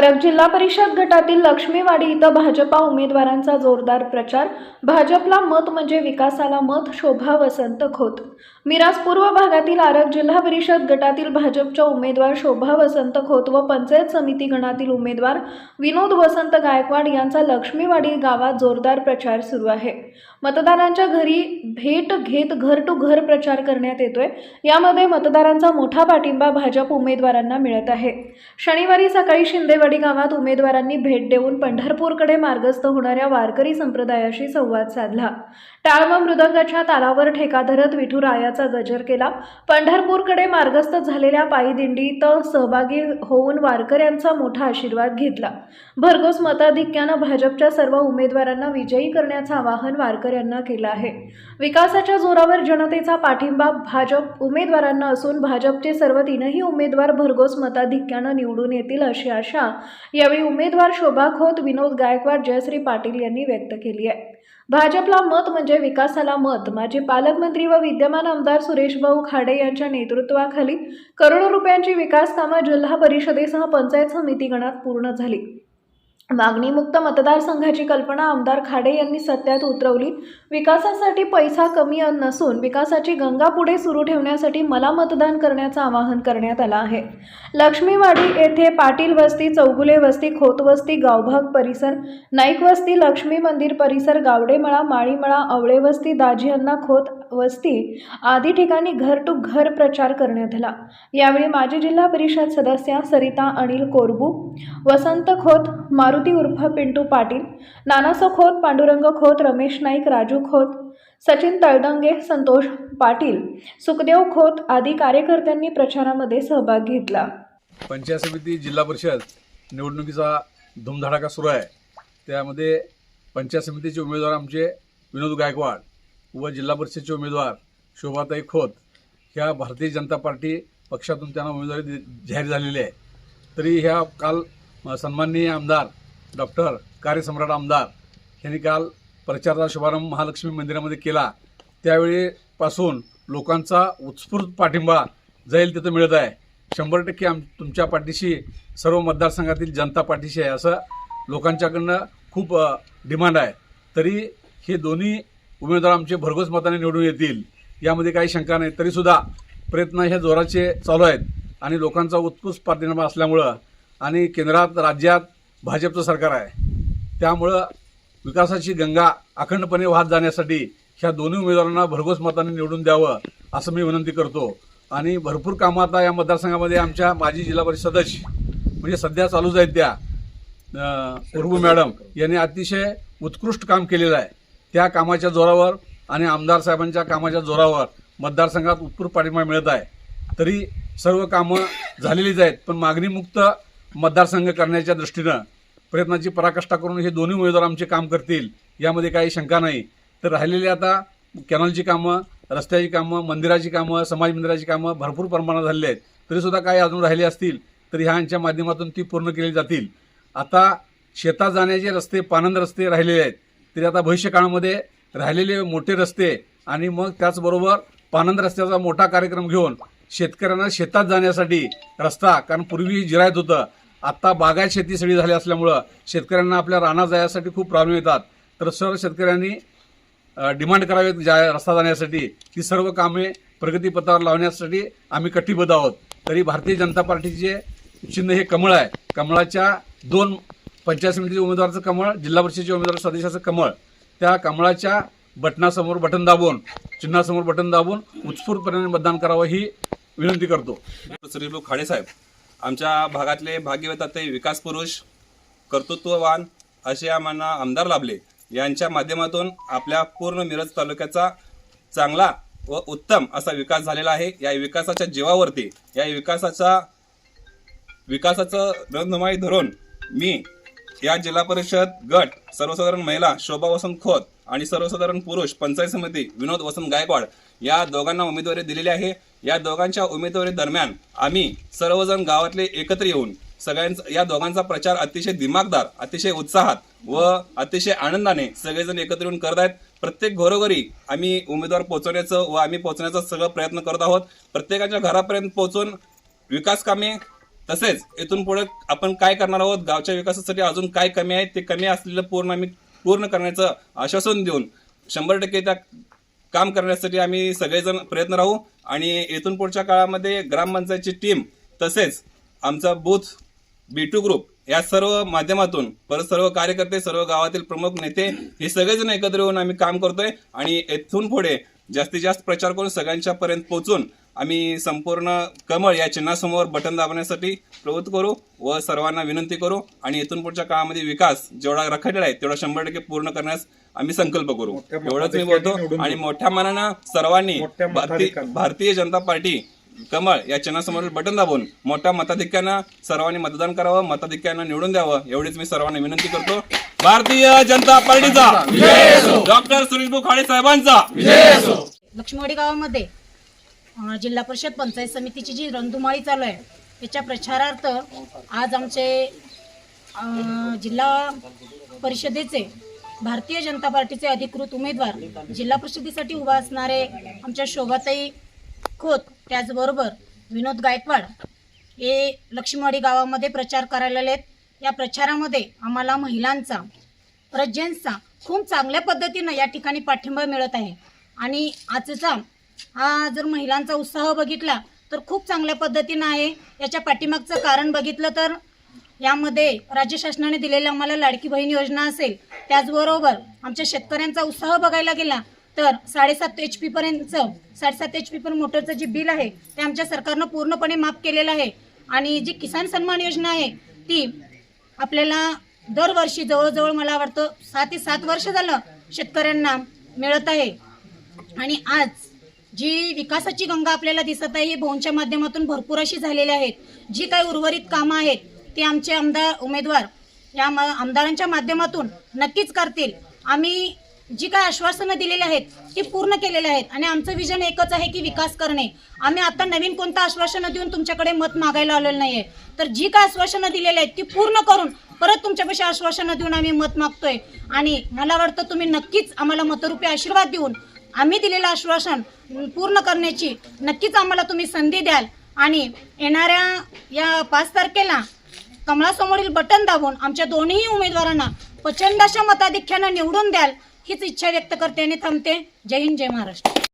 आरग जिल्हा परिषद गटातील लक्ष्मीवाडी इथं भाजपा उमेदवारांचा जोरदार प्रचार. भाजपला मत म्हणजे विकासाला मत शोभा वसंत खोत. मिराज पूर्व भागातील आरग जिल्हा परिषद गटातील भाजपच्या उमेदवार शोभा वसंत खोत व पंचायत समिती गणातील उमेदवार विनोद वसंत गायकवाड यांचा लक्ष्मीवाडी गावात जोरदार प्रचार सुरू आहे. मतदारांच्या घरी भेट घेत घर टू घर प्रचार करण्यात येतोय. यामध्ये मतदारांचा मोठा पाठिंबा भाजप उमेदवारांना मिळत आहे. शनिवारी सकाळी शिंदेवाडी गावात उमेदवारांनी भेट देऊन पंढरपूरकडे मार्गस्थ होणाऱ्या वारकरी संप्रदायाशी संवाद साधला. टाळ व मृदंगाच्या तालावर ठेका धरत विठुरायाचा गजर केला. पंढरपूरकडे मार्गस्थ झालेल्या पायी दिंडीत सहभागी होऊन वारकऱ्यांचा मोठा आशीर्वाद घेतला. भरघोस मताधिक्यानं भाजपच्या सर्व उमेदवारांना विजयी करण्याचं आवाहन वारकऱ्यांना केलं आहे. विकासाच्या जोरावर जनतेचा पाठिंबा भाजप उमेदवारांना असून भाजपचे सर्व तीनही उमेदवार भरघोस मताधिक्यानं निवडून येतील अशी आशा यावेळी उमेदवार शोभा खोत विनोद गायकवाड जयश्री पाटील यांनी व्यक्त केली आहे. भाजपला मत म्हणजे विकासाला मत. माजी पालकमंत्री व विद्यमान आमदार सुरेशभाऊ खाडे यांच्या नेतृत्वाखाली करोडो रुपयांची विकास कामं जिल्हा परिषदेसह पंचायत समिती गणात पूर्ण झाली. मागणीमुक्त मतदारसंघाची कल्पना आमदार खाडे यांनी सत्यात उतरवली. विकासासाठी पैसा कमी नसून विकासाची गंगा पुढे सुरू ठेवण्यासाठी मला मतदान करण्याचं आवाहन करण्यात आलं आहे. लक्ष्मीवाडी येथे पाटील वस्ती चौगुले वस्ती खोत वस्ती गावभाग परिसर नाईक वस्ती लक्ष्मी मंदिर परिसर गावडेमळा माळीमळा आवळे वस्ती दाजी अण्णा खोत वस्ती आदी ठिकाणी घर टू घर प्रचार करण्यात आला. यावेळी माजी जिल्हा परिषद सदस्या सरिता अनिल कोरबू वसंत खोत मारुती उर्फ पिंटू पाटील नानासो खोत पांडुरंग खोत रमेश नाईक राजू खोत सचिन तळदंगे संतोष पाटील सुखदेव खोत आदी कार्यकर्त्यांनी प्रचारामध्ये सहभाग घेतला. पंचायत समिती जिल्हा परिषद निवडणुकीचा धुमधडाका सुरू आहे. त्यामध्ये पंचायत समितीचे उमेदवार आमचे विनोद गायकवाड व जिल्हा परिषदेचे उमेदवार शोभाताई खोत ह्या भारतीय जनता पार्टी पक्षातून त्यांना उमेदवारी जाहीर झालेली आहे. तरी ह्या काल सन्माननीय आमदार डॉक्टर कार्यसम्राट आमदार यांनी काल प्रचाराचा शुभारंभ महालक्ष्मी मंदिरामध्ये केला. त्यावेळीपासून लोकांचा उत्स्फूर्त पाठिंबा जाईल तिथं मिळत आहे. शंभर टक्के आम तुमच्या पाठीशी सर्व मतदारसंघातील जनता पाठीशी आहे असं लोकांच्याकडनं खूप डिमांड आहे. तरी हे दोन्ही उमेदवार आमचे भरघोस मताने निवडून येतील यामध्ये काही शंका नाही. तरीसुद्धा प्रयत्न हे जोराचे चालू आहेत आणि लोकांचा उत्कृष्ट पाठिंबा असल्यामुळं आणि केंद्रात राज्यात भाजपचं सरकार आहे. त्यामुळं विकासाची गंगा अखंडपणे वाहत जाण्यासाठी ह्या दोन्ही उमेदवारांना भरघोस मताने निवडून द्यावं असं मी विनंती करतो. आणि भरपूर कामं आता या मतदारसंघामध्ये आमच्या माजी जिल्हा परिषद सदस्य म्हणजे सध्या चालूच आहेत त्या उर्बू मॅडम यांनी अतिशय उत्कृष्ट काम केलेलं आहे. त्या कामाच्या जोरावर आणि आमदार साहेबांच्या कामाच्या जोरावर मतदारसंघात उत्कृष्ट पाठिंबा मिळत आहे. तरी सर्व कामं झालेलीच आहेत पण मागणीमुक्त मतदारसंघ करण्याच्या दृष्टीनं प्रयत्नाची पराकाष्ठा करून हे दोन्ही उमेदवार आमचे काम करतील यामध्ये काही शंका नाही. तर राहिलेली आता कॅनलची कामं रस्त्याची कामं मंदिराची कामं समाज मंदिराची कामं भरपूर प्रमाणात झालेली आहेत. तरीसुद्धा काही अजून राहिले असतील तर ह्यांच्या माध्यमातून ती पूर्ण केली जातील. आता शेतात जाण्याचे रस्ते पानंद रस्ते राहिलेले आहेत. तरी आता भविष्यकाळामध्ये राहिलेले मोठे रस्ते आणि मग त्याचबरोबर पानंद रस्त्याचा मोठा कार्यक्रम घेऊन शेतकऱ्यांना शेतात जाण्यासाठी रस्ता कारण पूर्वी जिरायत होतं. आत्ता बागायत शेती सगळी झाली असल्यामुळं शेतकऱ्यांना आपल्या रानात जाण्यासाठी खूप प्रॉब्लेम येतात तर सर्व शेतकऱ्यांनी डिमांड करावेत जा रस्ता जाण्यासाठी. ती सर्व कामे प्रगतीपथावर लावण्यासाठी आम्ही कटिबद्ध आहोत. तरी भारतीय जनता पार्टीचे चिन्ह हे कमळ आहे. कमळाच्या दोन पंचायत समितीचे उमेदवाराचं कमळ जिल्हा परिषदेच्या उमेदवार सदस्याचं कमळ त्या कमळाच्या बटनासमोर बटन दाबून चिन्हासमोर बटन दाबून उत्स्फूर्तपणे मतदान करावं ही विनंती करतो. श्रीलू खाडेसाहेब आमच्या भागातले भाग्यवताते विकास पुरुष कर्तृत्ववान असे आम्हाला आमदार लाभले. यांच्या माध्यमातून आपल्या पूर्ण मिरज तालुक्याचा चांगला व उत्तम असा विकास झालेला आहे. या विकासाच्या जीवावरती या विकासाचा विकासाचं रंगमाई धरून मी या जिल्हा परिषद गट सर्वसाधारण महिला शोभा वसंत खोत आणि सर्वसाधारण पुरुष पंचायत समिती विनोद वसंत गायकवाड या दोघांना उमेदवारी दिलेली आहे. या दोघांच्या उमेदवारी दरम्यान आम्ही सर्वजण गावातले एकत्र येऊन सगळ्यांचा या दोघांचा प्रचार अतिशय दिमागदार अतिशय उत्साहात व अतिशय आनंदाने सगळेजण एकत्र येऊन करत आहेत. प्रत्येक घरोघरी आम्ही उमेदवार पोहोचवण्याचं व आम्ही पोहोचण्याचा सगळं प्रयत्न करत आहोत. प्रत्येकाच्या घरापर्यंत पोहोचून विकास कामे तसेच इथून पुढे आपण काय करणार आहोत? गावच्या विकासासाठी अजून काय कमी आहे? ते कमी असलेलं पूर्ण आम्ही पूर्ण करण्याचं आश्वासन देऊन शंभर टक्के त्या काम करण्यासाठी आम्ही सगळेजण प्रयत्न राहू. आणि इथून पुढच्या काळामध्ये ग्रामपंचायतची टीम तसेच आमचा बूथ बी टू ग्रुप या सर्व माध्यमातून परत सर्व कार्यकर्ते सर्व गावातील प्रमुख नेते हे सगळेजण एकत्र येऊन आम्ही काम करतोय. आणि इथून पुढे जास्तीत जास्त प्रचार करून सगळ्यांच्या पर्यंत पोहोचून आम्ही संपूर्ण कमळ या चिन्हासमोर बटन दाबण्यासाठी प्रवृत्त करू व सर्वांना विनंती करू आणि इथून पुढच्या काळामध्ये विकास जेवढा रखडलेला आहे तेवढा शंभर टक्के पूर्ण करण्यास आम्ही संकल्प करू. एवढंच मी बोलतो आणि मोठ्या मनानं सर्वांनी भारतीय जनता पार्टी कमळ या चिन्हासमोर बटन दाबून मोठ्या मताधिक्यानं सर्वांनी मतदान करावं मताधिक्यानं निवडून द्यावं एवढीच मी सर्वांना विनंती करतो. भारतीय जनता पार्टीचा डॉक्टर सुरेश बुखाडे साहेबांचा. लक्ष्मीवाडी गावामध्ये जिल्हा परिषद पंचायत समितीची जी रणधुमाळी चालू आहे त्याच्या प्रचारार्थ आज आमचे जिल्हा परिषदेचे भारतीय जनता पार्टीचे अधिकृत उमेदवार जिल्हा परिषदेसाठी उभा असणारे आमच्या शोभाताई खोत त्याचबरोबर विनोद गायकवाड हे लक्ष्मीवाडी गावामध्ये प्रचार करायला आहेत या प्रचारामध्ये आम्हाला महिलांचा परत खूप चांगल्या पद्धतीनं या ठिकाणी पाठिंबा मिळत आहे. आणि आजचा हा जर महिलांचा उत्साह बघितला तर खूप चांगल्या पद्धतीनं आहे. याच्या पाठीमागचं कारण बघितलं तर यामध्ये राज्य शासनाने दिलेल्या आम्हाला लाडकी बहीण योजना असेल त्याचबरोबर आमच्या शेतकऱ्यांचा उत्साह बघायला गेला तर साडेसात एच पी पर्यंत साडेसात एच पी पर्यंत मोटरचं जे बिल आहे ते आमच्या सरकारनं पूर्णपणे माफ केलेलं आहे. आणि जी किसान सन्मान योजना आहे ती आपल्याला दरवर्षी जवळजवळ मला वाटतं सहा ते सात वर्ष झालं शेतकऱ्यांना मिळत आहे. आणि आज जी विकासाची गंगा आपल्याला दिसत आहे ही भोनच्या माध्यमातून भरपूर अशी झालेली आहेत. जी काही उर्वरित कामं आहेत ती आमचे आमदार उमेदवार या म- आमदारांच्या माध्यमातून नक्कीच करतील. आम्ही जी काय आश्वासनं दिलेली आहेत ती पूर्ण केलेली आहेत. आणि आमचं विजन एकच आहे की विकास करणे. आम्ही आता नवीन कोणतं आश्वासनं देऊन तुमच्याकडे मत मागायला आलेलं नाहीये. तर जी काय आश्वासनं दिलेली आहेत ती पूर्ण करून परत तुमच्यापाशी आश्वासनं देऊन आम्ही मत मागतोय. आणि मला वाटतं तुम्ही नक्कीच आम्हाला मतरूपी आशीर्वाद देऊन आम्ही दिलेलं आश्वासन पूर्ण करण्याची नक्कीच आम्हाला तुम्ही संधी द्याल. आणि येणाऱ्या या पाच तारखेला कमळासमोरील बटन दाबून आमच्या दोन्ही उमेदवारांना प्रचंड अशा मताधिक्यानं निवडून द्याल हीच इच्छा व्यक्त करते आणि थांबते. जय हिंद जय महाराष्ट्र.